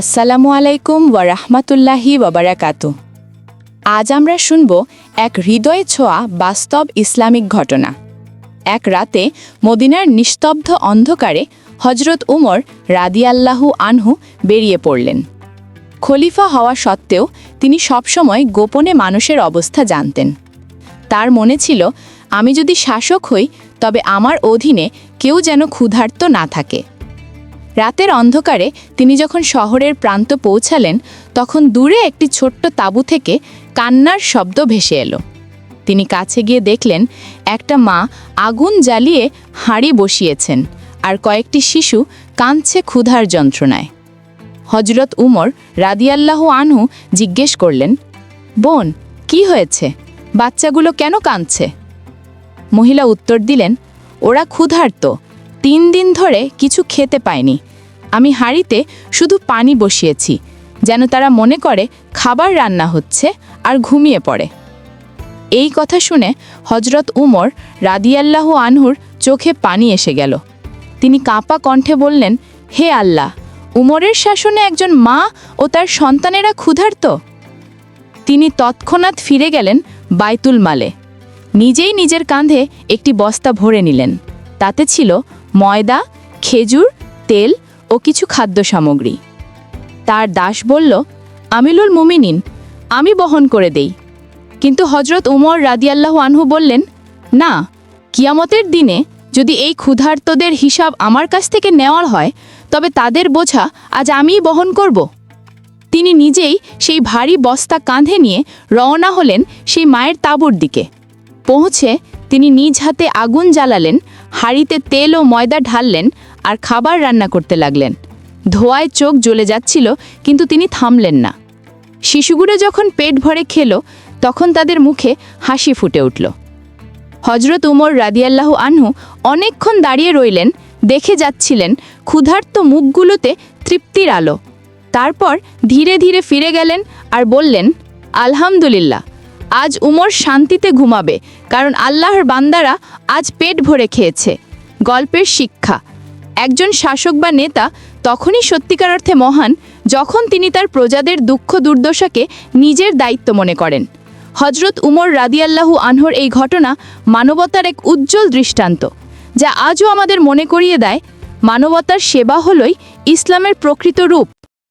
আসসালামু আলাইকুম ওয়া রাহমাতুল্লাহি ওয়াবারাকাতু আজ আমরা শুনব এক হৃদয় ছোঁয়া বাস্তব ইসলামিক ঘটনা। এক রাতে মদিনার নিস্তব্ধ অন্ধকারে হজরত উমর রাদিয়াল্লাহু আনহু বেরিয়ে পড়লেন। খলিফা হওয়া সত্ত্বেও তিনি সবসময় গোপনে মানুষের অবস্থা জানতেন। তার মনে ছিল, আমি যদি শাসক হই, তবে আমার অধীনে কেউ যেন ক্ষুধার্ত না থাকে। রাতের অন্ধকারে তিনি যখন শহরের প্রান্ত পৌঁছালেন, তখন দূরে একটি ছোট্ট তাঁবু থেকে কান্নার শব্দ ভেসে এলো। তিনি কাছে গিয়ে দেখলেন, একটা মা আগুন জ্বালিয়ে হাঁড়ি বসিয়েছেন আর কয়েকটি শিশু কাঁদছে ক্ষুধার যন্ত্রণায়। হজরত উমর রাদিয়াল্লাহ আনহু জিজ্ঞেস করলেন, বোন, কি হয়েছে? বাচ্চাগুলো কেন কাঁদছে? মহিলা উত্তর দিলেন, ওরা ক্ষুধার্ত। তিন দিন ধরে কিছু খেতে পায়নি আমি হাঁড়িতে শুধু পানি বসিয়েছি, যেন তারা মনে করে খাবার রান্না হচ্ছে আর ঘুমিয়ে পড়ে। এই কথা শুনে হজরত উমর রাদিয়াল্লাহু আনহুর চোখে পানি এসে গেল। তিনি কাঁপা কণ্ঠে বললেন, হে আল্লাহ, উমরের শাসনে একজন মা ও তার সন্তানেরা ক্ষুধার্ত? তিনি তৎক্ষণাৎ ফিরে গেলেন বাইতুল মালে। নিজেই নিজের কাঁধে একটি বস্তা ভরে নিলেন। তাতে ছিল ময়দা, খেজুর, তেল ও কিছু খাদ্য সামগ্রী। তার দাস বলল, আমিলুল মুমিনিন, আমি বহন করে দেই। কিন্তু হজরত উমর রাদিয়াল্লাহু আনহু বললেন, না, কিয়ামতের দিনে যদি এই ক্ষুধার্তদের হিসাব আমার কাছ থেকে নেওয়ার হয়, তবে তাদের বোঝা আজ আমিই বহন করব। তিনি নিজেই সেই ভারী বস্তা কাঁধে নিয়ে রওনা হলেন সেই মায়ের তাঁবুর দিকে। পৌঁছে তিনি নিজ হাতে আগুন জ্বালালেন হাঁড়িতে তেল ও ময়দা ঢাললেন আর খাবার রান্না করতে লাগলেন। ধোয়ায় চোখ জ্বলে যাচ্ছিল, কিন্তু তিনি থামলেন না। শিশুগুলো যখন পেট ভরে খেলো, তখন তাদের মুখে হাসি ফুটে উঠল। হজরত উমর রাদিয়াল্লাহু আনহু অনেকক্ষণ দাঁড়িয়ে রইলেন, দেখে যাচ্ছিলেন ক্ষুধার্ত মুখগুলোতে তৃপ্তির আলো। তারপর ধীরে ধীরে ফিরে গেলেন আর বললেন, আলহামদুলিল্লাহ। আজ উমর শান্তিতে ঘুমাবে, কারণ আল্লাহর বান্দারা আজ পেট ভরে খেয়েছে। গল্পের শিক্ষা। একজন শাসক বা নেতা তখনই সত্যিকার অর্থে মহান, যখন তিনি তার প্রজাদের দুঃখ দুর্দশাকে নিজের দায়িত্ব মনে করেন। হজরত উমর রাদিয়াল্লাহু আনহর এই ঘটনা মানবতার এক উজ্জ্বল দৃষ্টান্ত, যা আজও আমাদের মনে করিয়ে দেয়, মানবতার সেবা হলই ইসলামের প্রকৃত রূপ।